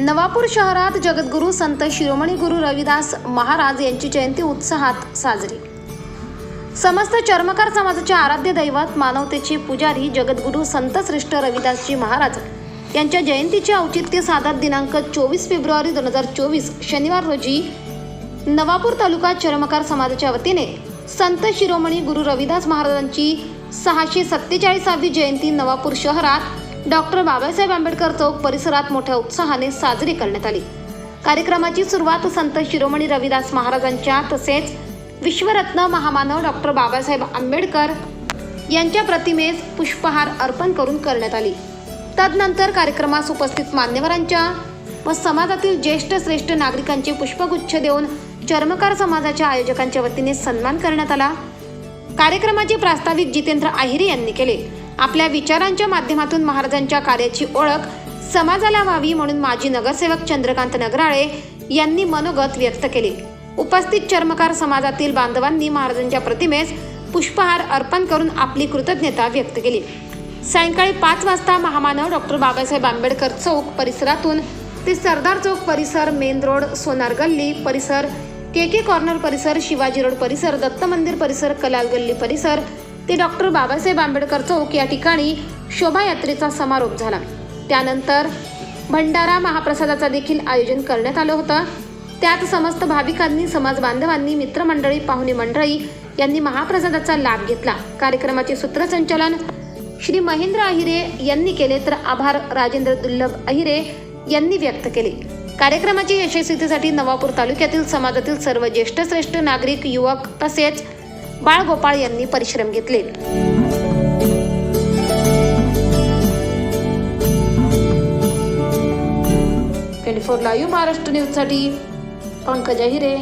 नवापूर शहरात जगद्गुरू संत शिरोमणी गुरु रविदास महाराज यांची जयंती उत्साहात साजरी. समस्त चर्मकार समाजाचे आराध्य दैवत मानवतेचे पुजारी जगद्गुरू संत श्रेष्ठ रविदासजी महाराज यांच्या जयंतीचे औचित्य साधत दिनांक चोवीस फेब्रुवारी दोन हजार चोवीस शनिवार रोजी नवापूर तालुका चर्मकार समाजाच्या वतीने संत शिरोमणी गुरु रविदास महाराजांची सहाशे सत्तेचाळीसावी जयंती नवापूर शहरात डॉक्टर बाबासाहेब आंबेडकर चौक परिसरात मोठ्या उत्साहाने साजरी करण्यात आली. कार्यक्रमाची सुरुवात संत शिरोमणी रविदास महाराजांच्या तसेच विश्वरत्न महामानव डॉक्टर बाबासाहेब आंबेडकर यांच्या प्रतिमेस पुष्पहार अर्पण करून करण्यात आली. तदनंतर कार्यक्रमास उपस्थित मान्यवरांच्या व समाजातील ज्येष्ठ श्रेष्ठ नागरिकांचे पुष्पगुच्छ देऊन चर्मकार समाजाच्या आयोजकांच्या वतीने सन्मान करण्यात आला. कार्यक्रमाचे प्रास्ताविक जितेंद्र आहिरे यांनी केले. आपल्या विचारांच्या माध्यमातून महाराजांच्या कार्याची ओळख समाजाला व्हावी म्हणून माजी नगरसेवक चंद्रकांत नगराळे यांनी मनोगत व्यक्त केले. उपस्थित चर्मकार समाजातील बांधवांनी महाराजांच्या प्रतिमेस पुष्पहार अर्पण करून आपली कृतज्ञता व्यक्त केली. सायंकाळी पाच वाजता महामानव डॉक्टर बाबासाहेब आंबेडकर चौक परिसरातून ते सरदार चौक परिसर मेन रोड सोनार गल्ली परिसर के के कॉर्नर परिसर शिवाजी रोड परिसर दत्त मंदिर परिसर कलाल गल्ली परिसर ते डॉक्टर बाबासाहेब आंबेडकर चौक या ठिकाणी शोभायात्रेचा समारोप झाला. त्यानंतर भंडारा महाप्रसादाचा देखील आयोजन करण्यात आलं होतं. त्यात समस्त भाविकांनी समाज बांधवांनी मित्रमंडळी पाहुणे मंडळी यांनी महाप्रसादाचा लाभ घेतला. कार्यक्रमाचे सूत्रसंचालन श्री महेंद्र अहिरे यांनी केले तर आभार राजेंद्र दुर्लभ अहिरे यांनी व्यक्त केले. कार्यक्रमाची यशस्वीतेसाठी नवापूर तालुक्यातील समाजातील सर्व ज्येष्ठ श्रेष्ठ नागरिक युवक तसेच बाळगोपाळ यांनी परिश्रम घेतले. ट्वेंटी फोर लाईव्ह महाराष्ट्र न्यूजसाठी पंकजा हिरे.